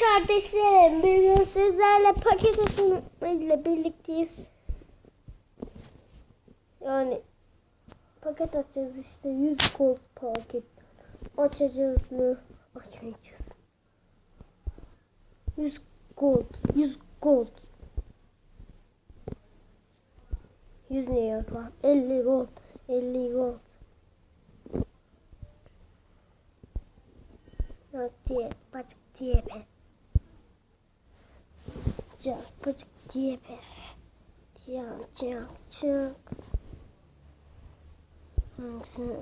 Kardeşlerim. Bugün sizlerle paket açılımıyla birlikteyiz. Yani paket açacağız işte 100 gold paket. Açacağız mı? Açmayacağız. 100 gold. 100 gold. 100 ne ya lan? 50 gold. 50 gold. Yok diye bacık diye be. Cak bacık diye. Cak cak cak. Hangisini?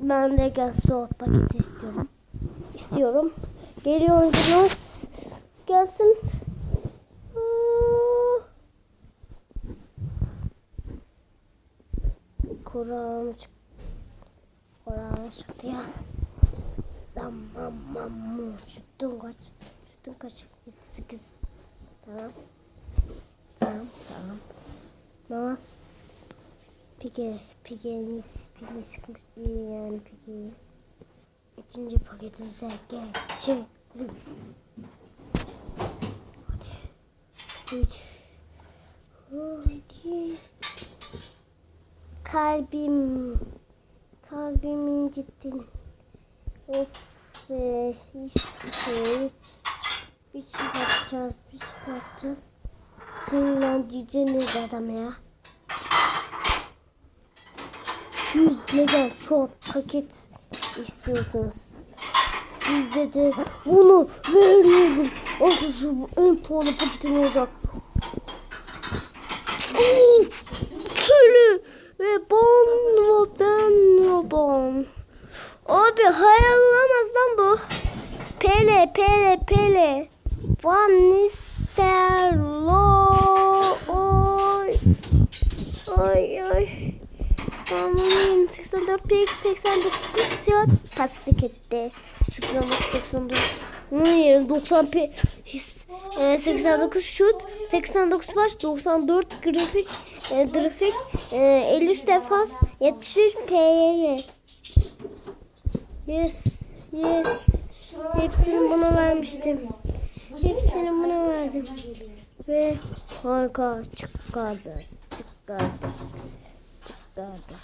Ben de gel soğuk paket istiyorum. İstiyorum. Geliyor oyuncumuz. Gelsin. Kur'an çık. Kur'an çıktı ya. Zaman mamu. Şutun kaç? Şutun kaç? 8. Tamam. Tamam tamam. Mas. Pike. Pike'niz pike çıkmış. Yani pike. İkinci paketimize geçelim. Hadi. Üç. Hadi. Kalbim. Kalbimi incittin. Of be. Hiç. Bir çıkartacağız. Bir çıkartacağız. Sinirlendireceğiniz adam ya. 100 mega shot paket istiyorsunuz. Size de bunu veriyorum. Arkadaşlar bu en pahalı paketim olacak. Köylü ve bon ben ve bon. Abi hayal lan. Pele pele pele. Van Nistelrooy. Ay ay. Aman 84 pik 89 saat paslık etti. 89 84. Bunun yerine 90 pik 89 şut 89 baş 94 grafik e, grafik e, 53 defans 73 PYY. Yes yes. Hepsini buna vermiştim. Hepsini buna verdim. Ve harika çıkardı. Çıkardı. Çıkardı.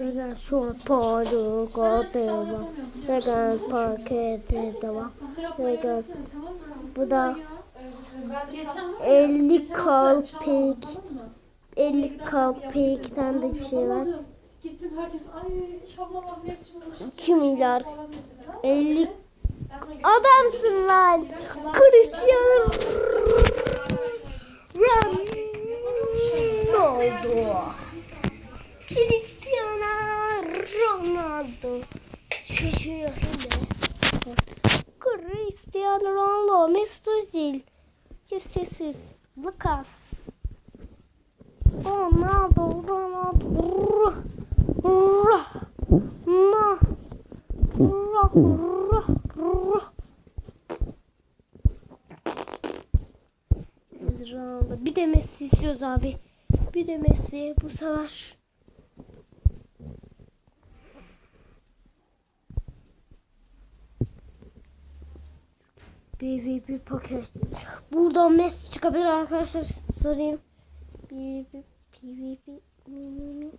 Vegan short pahalı kadeva. Vegan paketi de var. Vegan bu da 50 kalpik. 50 kalpikten de bir şey var. Gittim herkes ay inşallah yetişmemiş. 2 milyar 50 adamsın lan. Cristiano Ronaldo. Cristiano Ronaldo. Şaşırıyorum. Cristiano Ronaldo, Mesut Özil. Sessiz. Lucas. Ronaldo, Ronaldo. Rah. Bir de Messi istiyoruz abi. Bir de Messi bu sefer. Bir, paket. Buradan Messi çıkabilir arkadaşlar. Sorayım. Bir, bir, bir, bir, mi.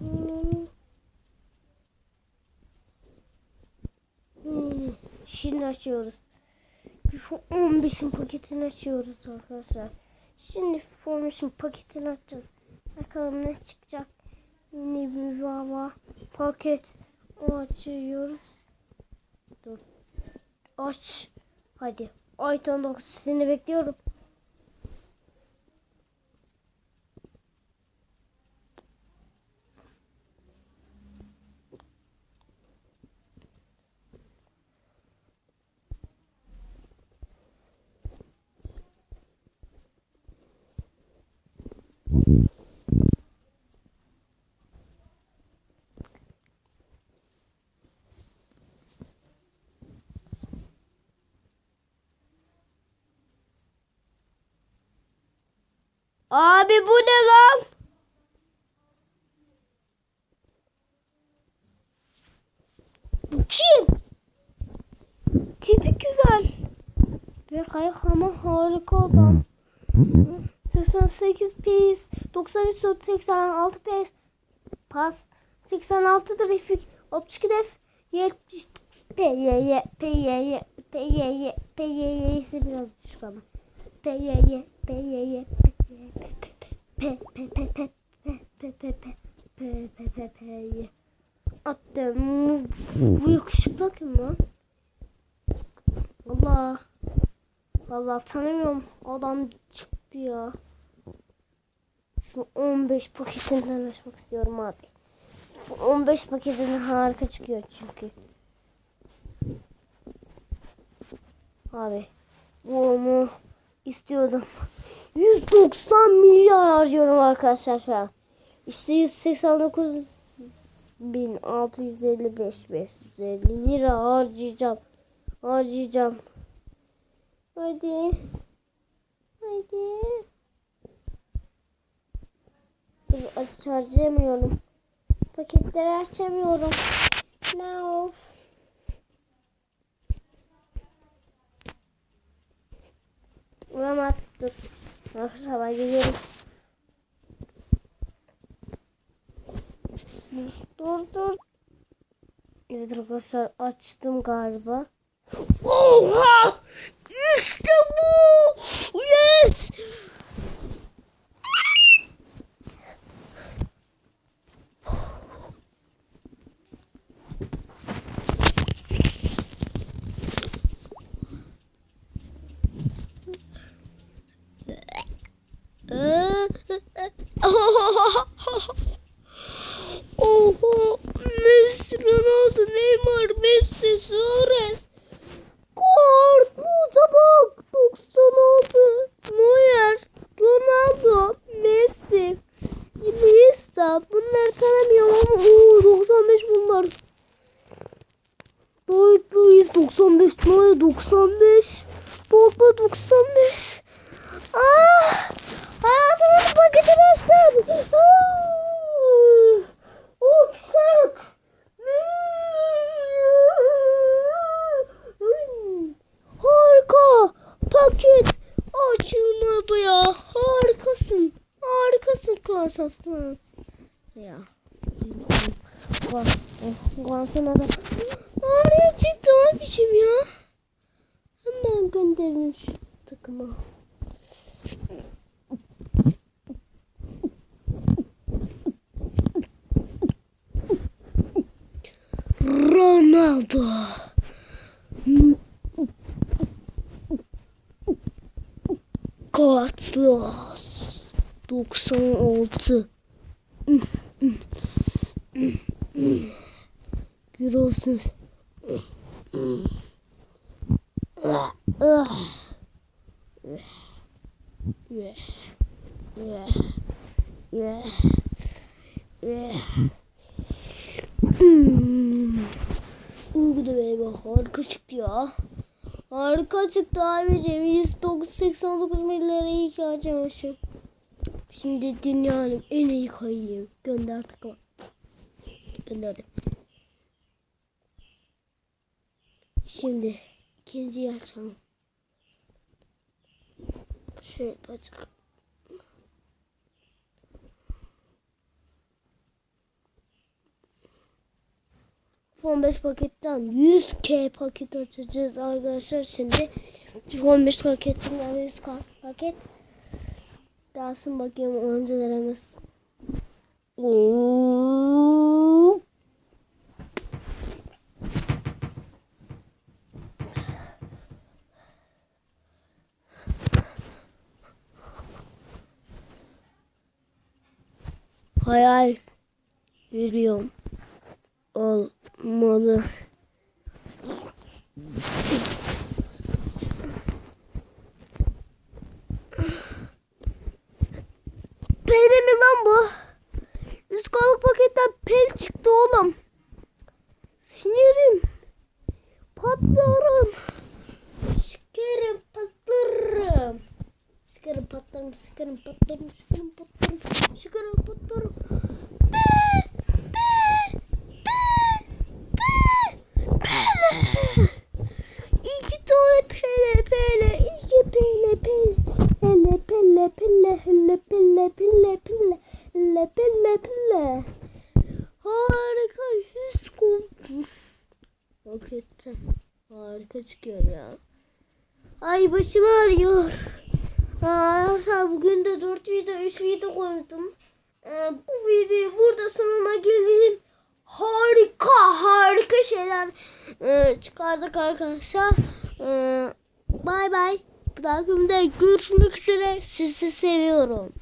Mi, mi, mi. Mi, mi, Şimdi açıyoruz. Fo- 15'in paketini açıyoruz arkadaşlar. Şimdi formation paketini açacağız. Bakalım ne çıkacak. Yeni bir baba paket O açıyoruz. Dur. Aç. Hadi. Aytan 9 seni bekliyorum. Ve kayak ama harika adam. 88 pis, 93 86 pis, pas, 86 trafik, 62 def, 70 PYY, PYY, PYY, PYY'si biraz düşük ama. PYY, PYY, PYY, Attım. Bu yakışıklı kim lan? Allah. Vallahi tanımıyorum. Adam çıktı ya. Şu 15 paketinden açmak istiyorum abi. Bu 15 paketinden harika çıkıyor çünkü. Abi. Bunu istiyordum. 190 milyar harcıyorum arkadaşlar şu an. İşte 189 1655 550 lira harcayacağım. Harcayacağım. Hadi. Hadi. Dur aç harcayamıyorum. Paketleri açamıyorum. No. Olamaz. Dur. Arkadaşlar ben geliyorum. Dur dur. Evet arkadaşlar açtım galiba. Oha! İşte bu! Yes! Oha! Messi, Ronaldo, Neymar, Messi, Suarez. Kartlıza bak. 96. Neuer, Ronaldo, Messi, Iniesta. Bunları tanımıyorum ama oo, 95 bunlar. David Luiz 95, Neuer 95, Pogba 95. Ah! Hayatımın paketini açtım. Ah! Offset. Harika. Paket açılmadı ya. Harikasın. Harikasın Class of Clans. Ya. Clans'ın adı. Harika çıktı abicim ya. Hemen gönderin şu takıma. Ronaldo. Carlos 96 Gürolsuz Uygu da benim harika çıktı ya. Harika çıktı abicim. 189 milyara iyi ki harcamışım. Şimdi dünyanın en iyi kayıyım. Gönder takıma. Gönderdim. Şimdi ikinciyi açalım. Şöyle başka. Son 5 paketten 100k paket açacağız arkadaşlar şimdi. 15 paketinden 100 paket. Gelsin bakayım oyuncularımız. Oo. Hayal yürüyorum. Olmalı. Peri mi lan bu? Yüz kalıp paketten pel çıktı oğlum. Sinirim. Patlarım. Sikerim patlarım. Sikerim patlarım, sikerim patlarım, sikerim patlarım, sikerim patlarım. Be, be, be, be, Pele. İki tane pele pele. Harika çıkıyor ya. Ay başım ağrıyor. Arkadaşlar bugün de 4 video 3 video koydum. Ee, bu videoyu burada sonuna gelelim. Harika harika şeyler e, çıkardık arkadaşlar. Ee, bay bay. Dahakinde görüşmek üzere. Sizi seviyorum.